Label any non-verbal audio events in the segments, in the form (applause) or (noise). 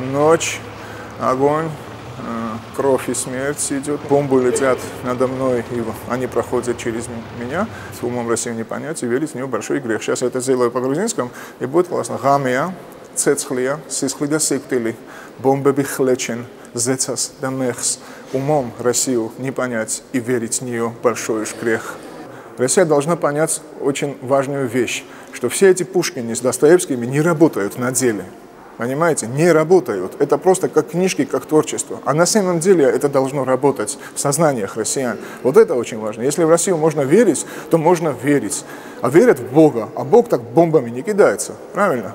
ночь, огонь, э, кровь и смерть идет. Бомбы летят надо мной, и они проходят через меня. С умом Россию не понять, и верить в нее большой грех. Сейчас я это сделаю по-грузинскому, и будет классно. Гамия, цецхлия, сисхлида сиктили, бомбеби хлечен, зецас да мехс. Умом Россию не понять и верить в нее большой грех. Россия должна понять очень важную вещь, что все эти Пушкины с Достоевскими не работают на деле. Понимаете, не работают. Это просто как книжки, как творчество. А на самом деле это должно работать в сознаниях россиян. Вот это очень важно. Если в Россию можно верить, то можно верить. А верят в Бога. А Бог так бомбами не кидается. Правильно?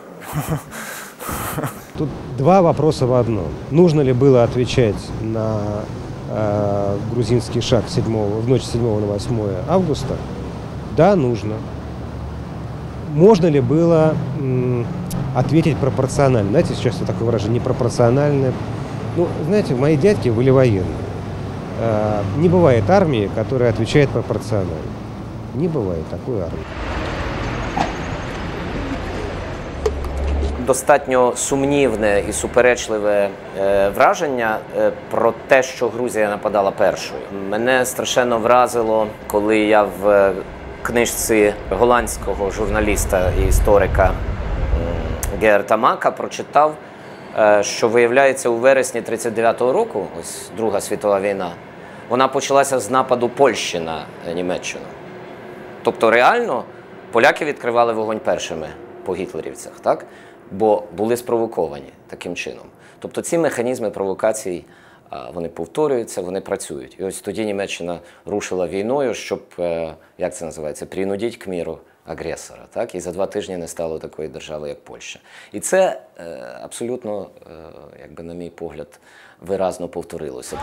Тут два вопроса в одном. Нужно ли было отвечать на э, грузинский шаг 7, в ночь с 7 на 8 августа? Да, нужно. Можно ли было м, ответить пропорционально? Знаете, сейчас вот такое выражение, непропорционально. Ну, знаете, мои дядьки были военные. Э, не бывает армии, которая отвечает пропорционально. Не бывает такой армии. достатньо сумнівне і суперечливе е, враження е, про те, що Грузія нападала першою. Мене страшенно вразило, коли я в е, книжці голландського журналіста і історика Герта Мака прочитав, е, що виявляється у вересні 39-го року, ось Друга світова війна, вона почалася з нападу Польщі на Німеччину. Тобто, реально поляки відкривали вогонь першими по гітлерівцях, так? бо були спровоковані таким чином. Тобто ці механізми провокацій вони повторюються, вони працюють. І ось тоді Німеччина рушила війною, щоб, е, як це називається, принудіть к міру агресора. Так? І за два тижні не стало такої держави, як Польща. І це абсолютно, якби, на мій погляд, виразно повторилося.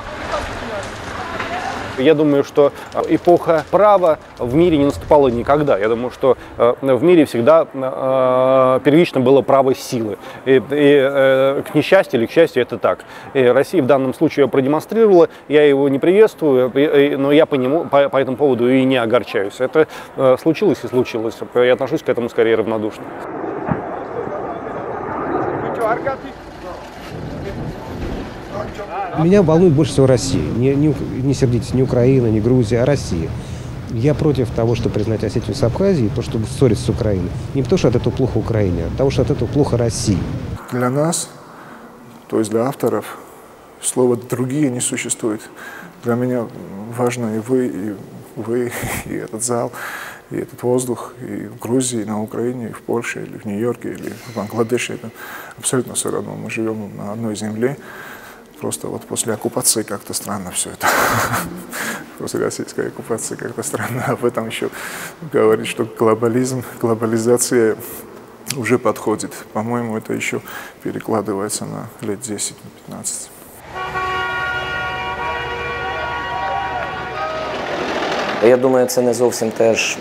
Я думаю, что э, эпоха права в мире не наступала никогда. Я думаю, что э, в мире всегда э, первично было право силы. И, и э, к несчастью или к счастью это так. И Россия в данном случае продемонстрировала. Я его не приветствую, но я по, нему, по, по этому поводу и не огорчаюсь. Это случилось и случилось. Я отношусь к этому скорее равнодушно. Меня волнует больше всего Россия. Не, не, не сердитесь, не Украина, не Грузия, а Россия. Я против того, чтобы признать Осетию с Абхазией, то, чтобы ссориться с Украиной. Не потому, что от этого плохо Украине, а от того, что от этого плохо России. Для нас, то есть для авторов, слова «другие» не существует. Для меня важно и вы, и вы, (laughs) и этот зал, и этот воздух, и в Грузии, и на Украине, и в Польше, или в Нью-Йорке, или в Бангладеше. Это абсолютно все равно. Мы живем на одной земле. Просто вот после оккупации как-то странно все это. (laughs) После российской оккупации как-то странно. Об этом еще говорить, что глобализм, глобализация уже подходит. По-моему, это еще перекладывается на лет 10-15. Я думаю, це не зовсім теж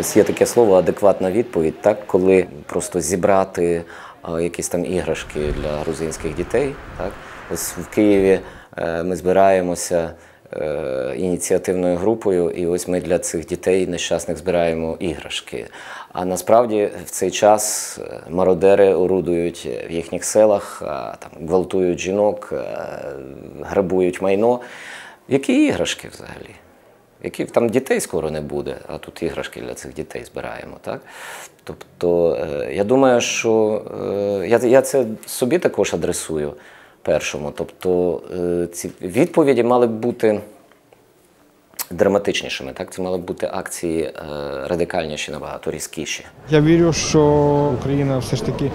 ось є таке слово адекватна відповідь, так коли просто зібрати якісь там іграшки для грузинських дітей. Так ось в Києві е, ми збираємося е, ініціативною групою, і ось ми для цих дітей нещасних збираємо іграшки. А насправді в цей час е, мародери орудують в їхніх селах, там гвалтують жінок, грабують майно. Які іграшки взагалі? Які там дітей скоро не буде, а тут іграшки для цих дітей збираємо. Так? Тобто, е, я думаю, що е, я, я це собі також адресую першому. Тобто, е, ці відповіді мали б бути драматичнішими. Так? Це мали б бути акції радикальніші, набагато різкіші. Я вірю, що Україна все ж таки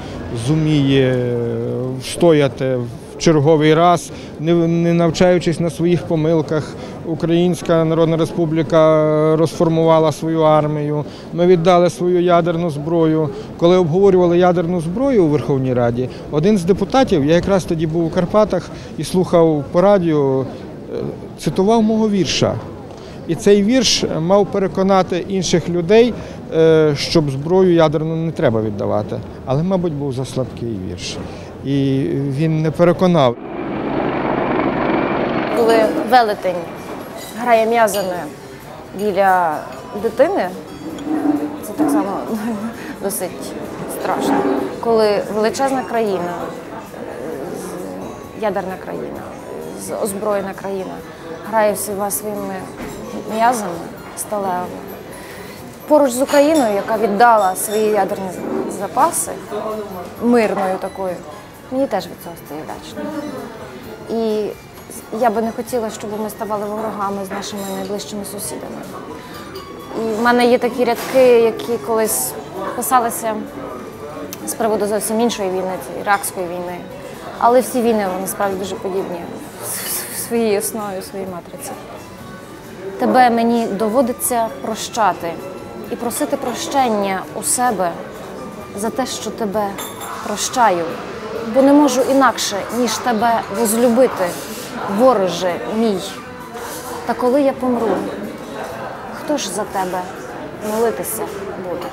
зуміє встояти черговий раз, не, навчаючись на своїх помилках. Українська Народна Республіка розформувала свою армію. Ми віддали свою ядерну зброю. Коли обговорювали ядерну зброю у Верховній Раді, один з депутатів, я якраз тоді був у Карпатах і слухав по радіо, е, цитував мого вірша. І цей вірш мав переконати інших людей, е, щоб зброю ядерну не треба віддавати. Але, мабуть, був за слабкий вірш. І він не переконав. коли велетень грає м'язами біля дитини, це так само (laughs) досить страшно. Коли величезна країна ядерна країна, озброєна країна, грає всіма своїми м'язами сталевими. Поруч з Україною, яка віддала свої ядерні запаси мирною такою, мені теж від цього стає вдячно. І я би не хотіла, щоб ми ставали ворогами з нашими найближчими сусідами. І в мене є такі рядки, які колись писалися з приводу зовсім іншої війни, іракської війни. Але всі війни вони справді дуже подібні в своїй основі, в своїй матриці. Тебе мені доводиться прощати і просити прощення у себе за те, що тебе прощаю, бо не можу інакше, ніж тебе возлюбити, вороже мій. Та коли я помру, хто ж за тебе молитися буде?